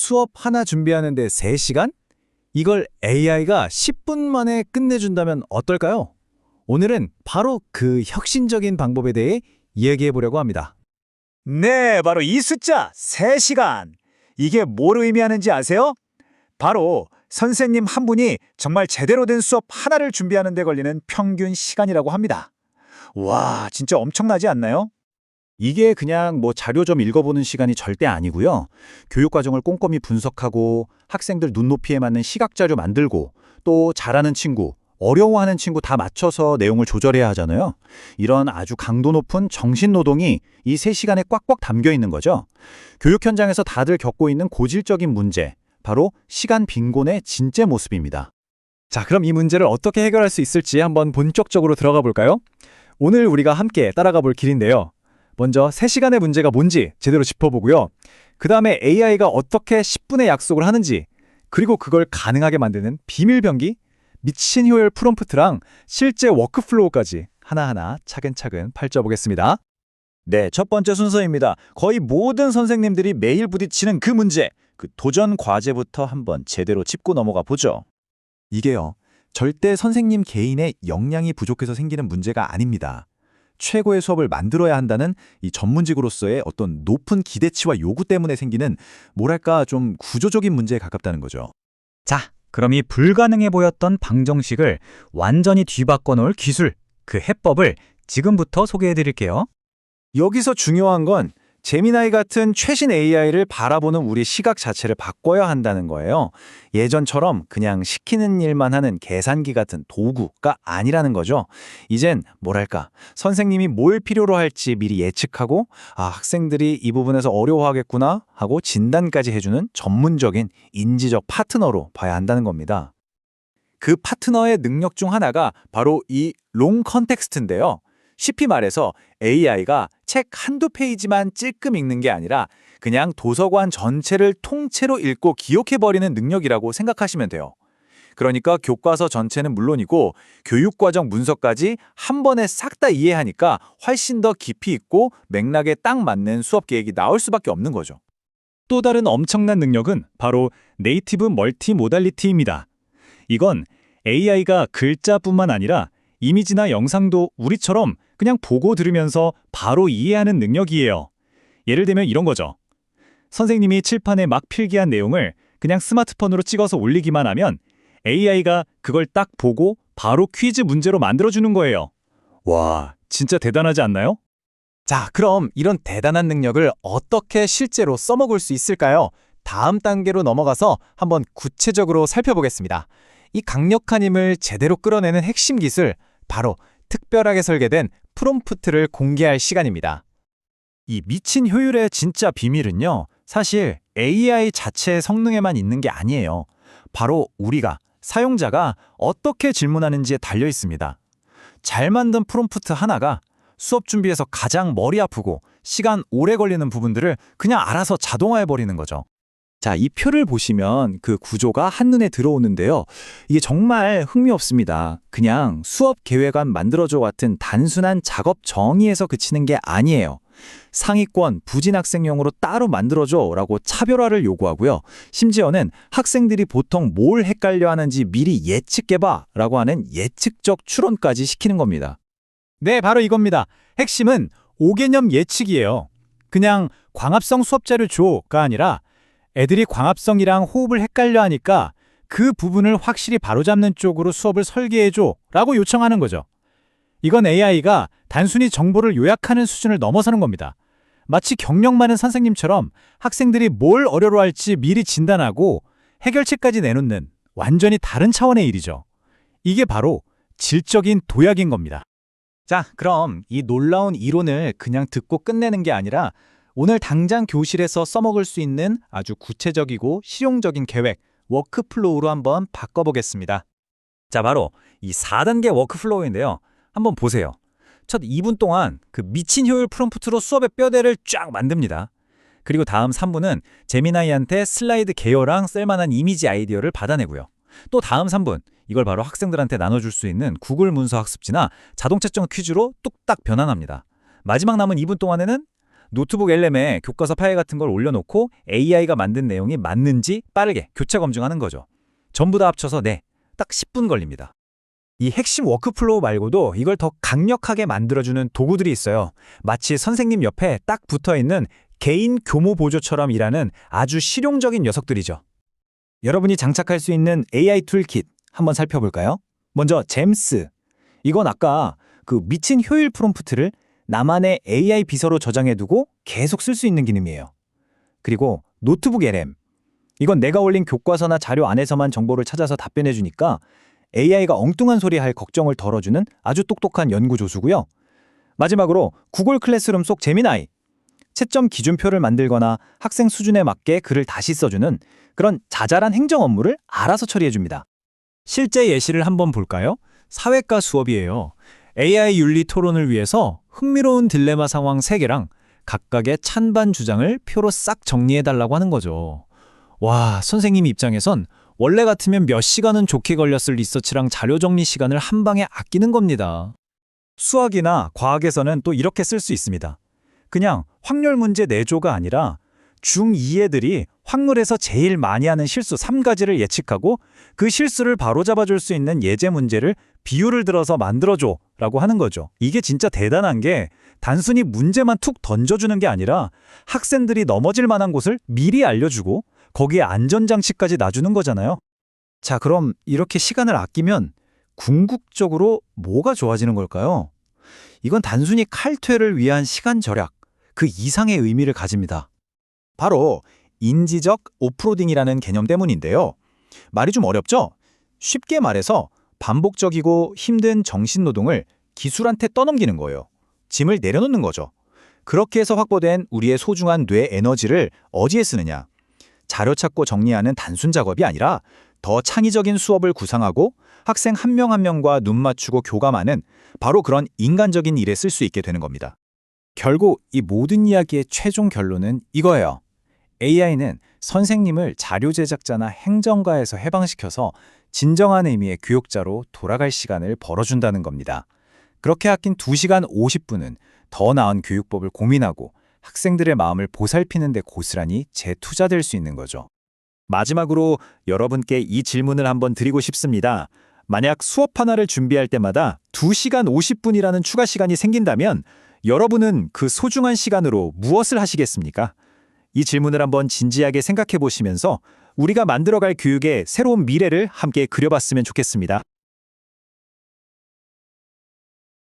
수업 하나 준비하는데 3시간? 이걸 AI가 10분 만에 끝내준다면 어떨까요? 오늘은 바로 그 혁신적인 방법에 대해 이야기해 보려고 합니다. 네, 바로 이 숫자 3시간. 이게 뭘 의미하는지 아세요? 바로 선생님 한 분이 정말 제대로 된 수업 하나를 준비하는 데 걸리는 평균 시간이라고 합니다. 와, 진짜 엄청나지 않나요? 이게 그냥 뭐 자료 좀 읽어보는 시간이 절대 아니고요. 교육 과정을 꼼꼼히 분석하고 학생들 눈높이에 맞는 시각 자료 만들고 또 잘하는 친구, 어려워하는 친구 다 맞춰서 내용을 조절해야 하잖아요. 이런 아주 강도 높은 정신 노동이 이 3시간에 꽉꽉 담겨 있는 거죠. 교육 현장에서 다들 겪고 있는 고질적인 문제, 바로 시간 빈곤의 진짜 모습입니다. 자, 그럼 이 문제를 어떻게 해결할 수 있을지 한번 본격적으로 들어가 볼까요? 오늘 우리가 함께 따라가 볼 길인데요. 먼저 3시간의 문제가 뭔지 제대로 짚어보고요. 그 다음에 AI가 어떻게 10분의 약속을 하는지, 그리고 그걸 가능하게 만드는 비밀 병기, 미친 효율 프롬프트랑 실제 워크플로우까지 하나하나 차근차근 펼쳐보겠습니다. 네, 첫 번째 순서입니다. 거의 모든 선생님들이 매일 부딪히는 그 문제, 그 도전 과제부터 한번 제대로 짚고 넘어가 보죠. 이게요. 절대 선생님 개인의 역량이 부족해서 생기는 문제가 아닙니다. 최고의 수업을 만들어야 한다는 이 전문직으로서의 어떤 높은 기대치와 요구 때문에 생기는 뭐랄까 좀 구조적인 문제에 가깝다는 거죠. 자, 그럼 이 불가능해 보였던 방정식을 완전히 뒤바꿔 놓을 기술, 그 해법을 지금부터 소개해 드릴게요. 여기서 중요한 건 제미나이 같은 최신 AI를 바라보는 우리 시각 자체를 바꿔야 한다는 거예요. 예전처럼 그냥 시키는 일만 하는 계산기 같은 도구가 아니라는 거죠. 이젠 뭐랄까 선생님이 뭘 필요로 할지 미리 예측하고 아 학생들이 이 부분에서 어려워하겠구나 하고 진단까지 해주는 전문적인 인지적 파트너로 봐야 한다는 겁니다. 그 파트너의 능력 중 하나가 바로 이 롱 컨텍스트인데요. 쉽게 말해서 AI가 책 한두 페이지만 찔끔 읽는 게 아니라 그냥 도서관 전체를 통째로 읽고 기억해버리는 능력이라고 생각하시면 돼요. 그러니까 교과서 전체는 물론이고 교육과정 문서까지 한 번에 싹 다 이해하니까 훨씬 더 깊이 있고 맥락에 딱 맞는 수업 계획이 나올 수밖에 없는 거죠. 또 다른 엄청난 능력은 바로 네이티브 멀티 모달리티입니다. 이건 AI가 글자뿐만 아니라 이미지나 영상도 우리처럼 그냥 보고 들으면서 바로 이해하는 능력이에요. 예를 들면 이런 거죠. 선생님이 칠판에 막 필기한 내용을 그냥 스마트폰으로 찍어서 올리기만 하면 AI가 그걸 딱 보고 바로 퀴즈 문제로 만들어주는 거예요. 와, 진짜 대단하지 않나요? 자, 그럼 이런 대단한 능력을 어떻게 실제로 써먹을 수 있을까요? 다음 단계로 넘어가서 한번 구체적으로 살펴보겠습니다. 이 강력한 힘을 제대로 끌어내는 핵심 기술, 바로 특별하게 설계된 프롬프트를 공개할 시간입니다. 이 미친 효율의 진짜 비밀은요. 사실 AI 자체의 성능에만 있는 게 아니에요. 바로 우리가 사용자가 어떻게 질문하는지에 달려 있습니다. 잘 만든 프롬프트 하나가 수업 준비에서 가장 머리 아프고 시간 오래 걸리는 부분들을 그냥 알아서 자동화해 버리는 거죠. 자, 이 표를 보시면 그 구조가 한눈에 들어오는데요. 이게 정말 흥미없습니다. 그냥 수업 계획안 만들어줘 같은 단순한 작업 정의에서 그치는 게 아니에요. 상위권 부진 학생용으로 따로 만들어줘 라고 차별화를 요구하고요. 심지어는 학생들이 보통 뭘 헷갈려 하는지 미리 예측해봐 라고 하는 예측적 추론까지 시키는 겁니다. 네, 바로 이겁니다. 핵심은 5개념 예측이에요. 그냥 광합성 수업자를 줘가 아니라 애들이 광합성이랑 호흡을 헷갈려 하니까 그 부분을 확실히 바로잡는 쪽으로 수업을 설계해줘 라고 요청하는 거죠. 이건 AI가 단순히 정보를 요약하는 수준을 넘어서는 겁니다. 마치 경력 많은 선생님처럼 학생들이 뭘 어려워할지 미리 진단하고 해결책까지 내놓는 완전히 다른 차원의 일이죠. 이게 바로 질적인 도약인 겁니다. 자, 그럼 이 놀라운 이론을 그냥 듣고 끝내는 게 아니라 오늘 당장 교실에서 써먹을 수 있는 아주 구체적이고 실용적인 계획, 워크플로우로 한번 바꿔보겠습니다. 자, 바로 이 4단계 워크플로우인데요. 한번 보세요. 첫 2분 동안 그 미친 효율 프롬프트로 수업의 뼈대를 쫙 만듭니다. 그리고 다음 3분은 제미나이한테 슬라이드 개요랑 쓸만한 이미지 아이디어를 받아내고요. 또 다음 3분, 이걸 바로 학생들한테 나눠줄 수 있는 구글 문서 학습지나 자동 채점 퀴즈로 뚝딱 변환합니다. 마지막 남은 2분 동안에는 노트북 엘렘에 교과서 파일 같은 걸 올려놓고 AI가 만든 내용이 맞는지 빠르게 교차 검증하는 거죠. 전부 다 합쳐서 네, 딱 10분 걸립니다. 이 핵심 워크플로우 말고도 이걸 더 강력하게 만들어주는 도구들이 있어요. 마치 선생님 옆에 딱 붙어 있는 개인 교모 보조처럼 일하는 아주 실용적인 녀석들이죠. 여러분이 장착할 수 있는 AI 툴킷 한번 살펴볼까요? 먼저 잼스. 이건 아까 그 미친 효율 프롬프트를 나만의 AI 비서로 저장해두고 계속 쓸 수 있는 기능이에요. 그리고 노트북 LM. 이건 내가 올린 교과서나 자료 안에서만 정보를 찾아서 답변해주니까 AI가 엉뚱한 소리 할 걱정을 덜어주는 아주 똑똑한 연구 조수고요. 마지막으로 구글 클래스룸 속 제미나이. 채점 기준표를 만들거나 학생 수준에 맞게 글을 다시 써주는 그런 자잘한 행정 업무를 알아서 처리해줍니다. 실제 예시를 한번 볼까요? 사회과 수업이에요. AI 윤리 토론을 위해서 흥미로운 딜레마 상황 3개랑 각각의 찬반 주장을 표로 싹 정리해달라고 하는 거죠. 와, 선생님 입장에선 원래 같으면 몇 시간은 좋게 걸렸을 리서치랑 자료 정리 시간을 한 방에 아끼는 겁니다. 수학이나 과학에서는 또 이렇게 쓸 수 있습니다. 그냥 확률 문제 내조가 아니라 중2 애들이 확률에서 제일 많이 하는 실수 3가지를 예측하고 그 실수를 바로잡아줄 수 있는 예제 문제를 비율을 들어서 만들어줘 라고 하는 거죠. 이게 진짜 대단한 게 단순히 문제만 툭 던져주는 게 아니라 학생들이 넘어질 만한 곳을 미리 알려주고 거기에 안전장치까지 놔주는 거잖아요. 자, 그럼 이렇게 시간을 아끼면 궁극적으로 뭐가 좋아지는 걸까요? 이건 단순히 칼퇴를 위한 시간 절약, 그 이상의 의미를 가집니다. 바로 인지적 오프로딩이라는 개념 때문인데요. 말이 좀 어렵죠? 쉽게 말해서 반복적이고 힘든 정신 노동을 기술한테 떠넘기는 거예요. 짐을 내려놓는 거죠. 그렇게 해서 확보된 우리의 소중한 뇌 에너지를 어디에 쓰느냐? 자료 찾고 정리하는 단순 작업이 아니라 더 창의적인 수업을 구상하고 학생 한 명 한 명과 눈 맞추고 교감하는 바로 그런 인간적인 일에 쓸 수 있게 되는 겁니다. 결국 이 모든 이야기의 최종 결론은 이거예요. AI는 선생님을 자료 제작자나 행정가에서 해방시켜서 진정한 의미의 교육자로 돌아갈 시간을 벌어준다는 겁니다. 그렇게 아낀 2시간 50분은 더 나은 교육법을 고민하고 학생들의 마음을 보살피는 데 고스란히 재투자될 수 있는 거죠. 마지막으로 여러분께 이 질문을 한번 드리고 싶습니다. 만약 수업 하나를 준비할 때마다 2시간 50분이라는 추가 시간이 생긴다면 여러분은 그 소중한 시간으로 무엇을 하시겠습니까? 이 질문을 한번 진지하게 생각해 보시면서 우리가 만들어갈 교육의 새로운 미래를 함께 그려봤으면 좋겠습니다.